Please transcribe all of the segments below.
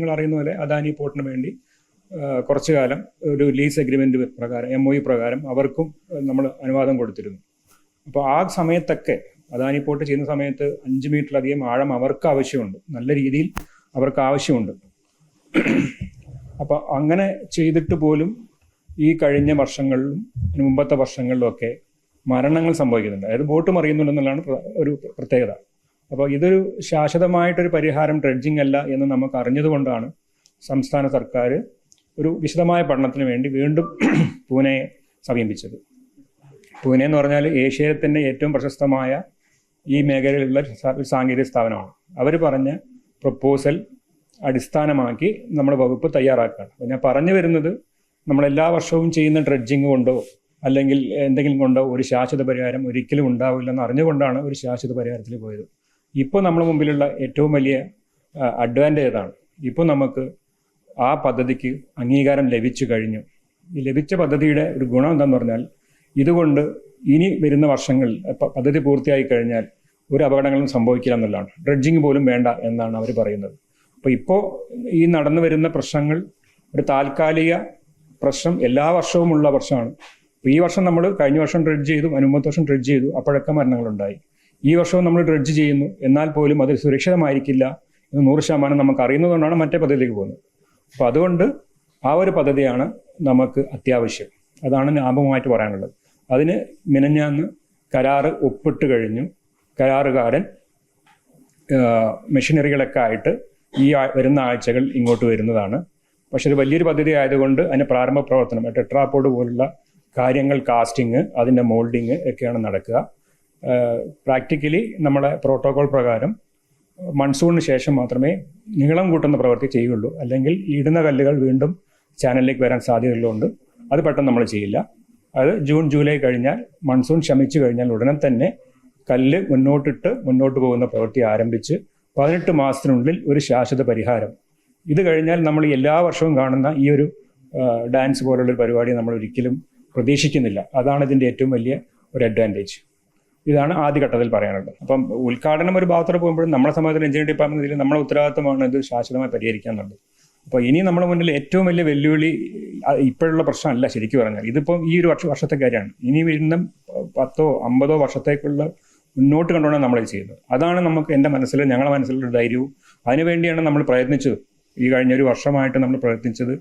നിങ്ങൾ അറിയുന്ന പോലെ അദാനി പോർട്ടിന് വേണ്ടി കുറച്ചു കാലം ഒരു ലീസ് അഗ്രിമെന്റ് പ്രകാരം എം ഒ പ്രകാരം അവർക്കും നമ്മൾ അനുവാദം കൊടുത്തിരുന്നു. അപ്പോൾ ആ സമയത്തൊക്കെ അദാനി പോർട്ട് ചെയ്യുന്ന സമയത്ത് അഞ്ച് മീറ്ററിലധികം ആഴം അവർക്ക് ആവശ്യമുണ്ട്. നല്ല രീതിയിൽ അവർക്ക് ആവശ്യമുണ്ട്. അപ്പോൾ അങ്ങനെ ചെയ്തിട്ട് പോലും ഈ കഴിഞ്ഞ വർഷങ്ങളിലും മുമ്പത്തെ വർഷങ്ങളിലും ഒക്കെ മരണങ്ങൾ സംഭവിക്കുന്നുണ്ട്. അതായത് ബോട്ട് മറിയുന്നുണ്ടെന്നുള്ളതാണ് ഒരു പ്രത്യേകത. അപ്പോൾ ഇതൊരു ശാശ്വതമായിട്ടൊരു പരിഹാരം ഡ്രഡ്ജിംഗ് അല്ല എന്ന് നമുക്ക് അറിഞ്ഞതുകൊണ്ടാണ് സംസ്ഥാന സർക്കാർ ഒരു വിശദമായ പഠനത്തിന് വേണ്ടി വീണ്ടും പൂനെയെ സമീപിച്ചത്. പൂനെ എന്ന് പറഞ്ഞാൽ ഏഷ്യയിലെ തന്നെ ഏറ്റവും പ്രശസ്തമായ ഈ മേഖലയിലുള്ള സാങ്കേതിക സ്ഥാപനമാണ്. അവർ പറഞ്ഞ പ്രപ്പോസൽ അടിസ്ഥാനമാക്കി നമ്മുടെ വകുപ്പ് തയ്യാറാക്കുകയാണ്. ഞാൻ പറഞ്ഞു വരുന്നത് നമ്മൾ എല്ലാ വർഷവും ചെയ്യുന്ന ഡ്രഡ്ജിങ് കൊണ്ടോ അല്ലെങ്കിൽ എന്തെങ്കിലും കൊണ്ടോ ഒരു ശാശ്വത പരിഹാരം ഒരിക്കലും ഉണ്ടാവില്ലെന്ന് അറിഞ്ഞുകൊണ്ടാണ് ഒരു ശാശ്വത പരിഹാരത്തിൽ പോയത്. ഇപ്പോൾ നമ്മുടെ മുമ്പിലുള്ള ഏറ്റവും വലിയ അഡ്വാന്റേജ് അതാണ് ഇപ്പോൾ നമുക്ക് ആ പദ്ധതിക്ക് അംഗീകാരം ലഭിച്ചു കഴിഞ്ഞു. ഈ ലഭിച്ച പദ്ധതിയുടെ ഒരു ഗുണം എന്താണെന്ന് പറഞ്ഞാൽ ഇതുകൊണ്ട് ഇനി വരുന്ന വർഷങ്ങളിൽ പദ്ധതി പൂർത്തിയായി കഴിഞ്ഞാൽ ഒരു അപകടങ്ങളും സംഭവിക്കില്ല എന്നുള്ളതാണ്. ഡ്രഡ്ജിങ് പോലും വേണ്ട എന്നാണ് അവർ പറയുന്നത്. അപ്പോൾ ഇപ്പോൾ ഈ നടന്നു വരുന്ന പ്രശ്നങ്ങൾ ഒരു താൽക്കാലിക പ്രശ്നം എല്ലാ വർഷവും ഉള്ള വർഷമാണ്. ഈ വർഷം നമ്മൾ കഴിഞ്ഞ വർഷം ഡ്രഡ്ജ് ചെയ്തു അനുമ്പത്തെ വർഷം ഡ്രഡ്ജ് ചെയ്തു അപ്പോഴൊക്കെ മരണങ്ങളുണ്ടായി. ഈ വർഷവും നമ്മൾ ഡ്രഡ്ജ് ചെയ്യുന്നു. എന്നാൽ പോലും അത് സുരക്ഷിതമായിരിക്കില്ല എന്ന് നൂറ് ശതമാനം നമുക്ക് അറിയുന്നതുകൊണ്ടാണ് മറ്റേ പദ്ധതിയിലേക്ക് പോകുന്നത്. അപ്പോൾ അതുകൊണ്ട് ആ ഒരു പദ്ധതിയാണ് നമുക്ക് അത്യാവശ്യം. അതാണ് ലാഭമായിട്ട് പറയാനുള്ളത്. അതിന് മിനഞ്ഞാന്ന് കരാറ് ഒപ്പിട്ട് കഴിഞ്ഞു. കരാറുകാരൻ മെഷീനറികളൊക്കെ ആയിട്ട് ഈ വരുന്ന ആഴ്ചകൾ ഇങ്ങോട്ട് വരുന്നതാണ്. പക്ഷെ ഒരു വലിയൊരു പദ്ധതി ആയതുകൊണ്ട് അതിന്റെ പ്രാരംഭ പ്രവർത്തനം ടെട്രാപോഡ് പോലുള്ള കാര്യങ്ങൾ കാസ്റ്റിംഗ് അതിന്റെ മോൾഡിങ് ഒക്കെയാണ് നടക്കുക. പ്രാക്ടിക്കലി നമ്മളെ പ്രോട്ടോകോൾ പ്രകാരം മൺസൂണിന് ശേഷം മാത്രമേ നീളം കൂട്ടുന്ന പ്രവൃത്തി ചെയ്യുള്ളൂ അല്ലെങ്കിൽ ഇടുന്ന കല്ലുകൾ വീണ്ടും ചാനലിലേക്ക് വരാൻ സാധ്യതയുള്ളതുകൊണ്ട് അത് പെട്ടെന്ന് നമ്മൾ ചെയ്യില്ല. അത് ജൂൺ ജൂലൈ കഴിഞ്ഞാൽ മൺസൂൺ ശമിച്ചു കഴിഞ്ഞാൽ ഉടനെ തന്നെ കല്ല് മുന്നോട്ടിട്ട് മുന്നോട്ട് പോകുന്ന പ്രവൃത്തി ആരംഭിച്ച് പതിനെട്ട് മാസത്തിനുള്ളിൽ ഒരു ശാശ്വത പരിഹാരം. ഇത് കഴിഞ്ഞാൽ നമ്മൾ എല്ലാ വർഷവും കാണുന്ന ഈ ഒരു ഡാൻസ് പോലുള്ള പരിപാടി നമ്മൾ ഒരിക്കലും പ്രതീക്ഷിക്കുന്നില്ല. അതാണ് ഇതിന്റെ ഏറ്റവും വലിയ ഒരു അഡ്വാന്റേജ് ഇതാണ് ആദ്യഘട്ടത്തിൽ പറയാനുള്ളത്. അപ്പം ഉദ്ഘാടനം ഒരു ഭാഗത്തോടെ പോകുമ്പോഴും നമ്മളെ സംബന്ധിച്ച് എഞ്ചിനീയറിംഗ് ഡിപ്പാർട്ട്മെന്റിൽ നമ്മുടെ ഉത്തരവാദിത്തമാണ് ഇത് ശാശ്വതമായി പരിഹരിക്കാൻ എന്നുള്ളത്. അപ്പോൾ ഇനി നമ്മുടെ മുന്നിൽ ഏറ്റവും വലിയ വെല്ലുവിളി ഇപ്പോഴുള്ള പ്രശ്നമല്ല ശരിക്കും പറഞ്ഞാൽ. ഇതിപ്പം ഈ ഒരു വർഷ വർഷത്തെ കാര്യമാണ് ഇനി വരുന്ന പത്തോ അമ്പതോ വർഷത്തേക്കുള്ള മുന്നോട്ട് കണ്ടുകൊണ്ടാണ് നമ്മൾ ഇത് ചെയ്യുന്നത്. അതാണ് നമുക്ക് എന്റെ മനസ്സിൽ ഞങ്ങളുടെ മനസ്സിലൊരു ധൈര്യവും. അതിനുവേണ്ടിയാണ് നമ്മൾ പ്രയത്നിച്ചത്. ഈ കഴിഞ്ഞ ഒരു വർഷമായിട്ട് നമ്മൾ പ്രയത്നിച്ചത്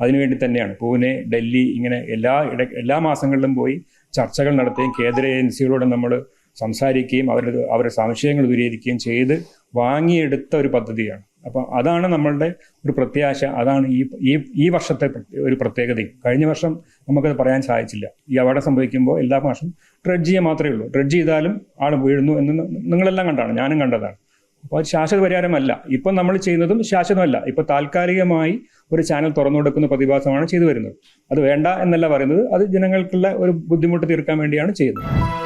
അതിനുവേണ്ടി തന്നെയാണ്. പൂനെ ഡൽഹി ഇങ്ങനെ എല്ലാ ഇട എല്ലാ മാസങ്ങളിലും പോയി ചർച്ചകൾ നടത്തുകയും കേന്ദ്ര ഏജൻസികളോട് നമ്മൾ സംസാരിക്കുകയും അവരുടെ അവരുടെ സംശയങ്ങൾ ദൂരീകരിക്കുകയും ചെയ്ത് വാങ്ങിയെടുത്ത ഒരു പദ്ധതിയാണ്. അപ്പം അതാണ് നമ്മളുടെ ഒരു പ്രത്യാശ. അതാണ് ഈ ഈ ഈ വർഷത്തെ ഒരു പ്രത്യേകതയും. കഴിഞ്ഞ വർഷം നമുക്കത് പറയാൻ സാധിച്ചില്ല. ഈ അപകടം സംഭവിക്കുമ്പോൾ എല്ലാ മാസം ഡ്രഡ്ജ് ചെയ്യാൻ മാത്രമേ ഉള്ളൂ. ഡ്രഡ്ജ് ചെയ്താലും ആൾ വീഴുന്നു എന്ന് നിങ്ങളെല്ലാം കണ്ടാണ്. ഞാനും കണ്ടതാണ്. അപ്പോൾ അത് ശാശ്വത പരിഹാരമല്ല. ഇപ്പം നമ്മൾ ചെയ്യുന്നതും ശാശ്വതമല്ല. ഇപ്പോൾ താൽക്കാലികമായി ഒരു ചാനൽ തുറന്നു കൊടുക്കുന്ന പ്രതിഭാസമാണ് ചെയ്തു വരുന്നത്. അത് വേണ്ട എന്നല്ല പറയുന്നത്. അത് ജനങ്ങൾക്കുള്ള ഒരു ബുദ്ധിമുട്ട് തീർക്കാൻ വേണ്ടിയാണ് ചെയ്യുന്നത്.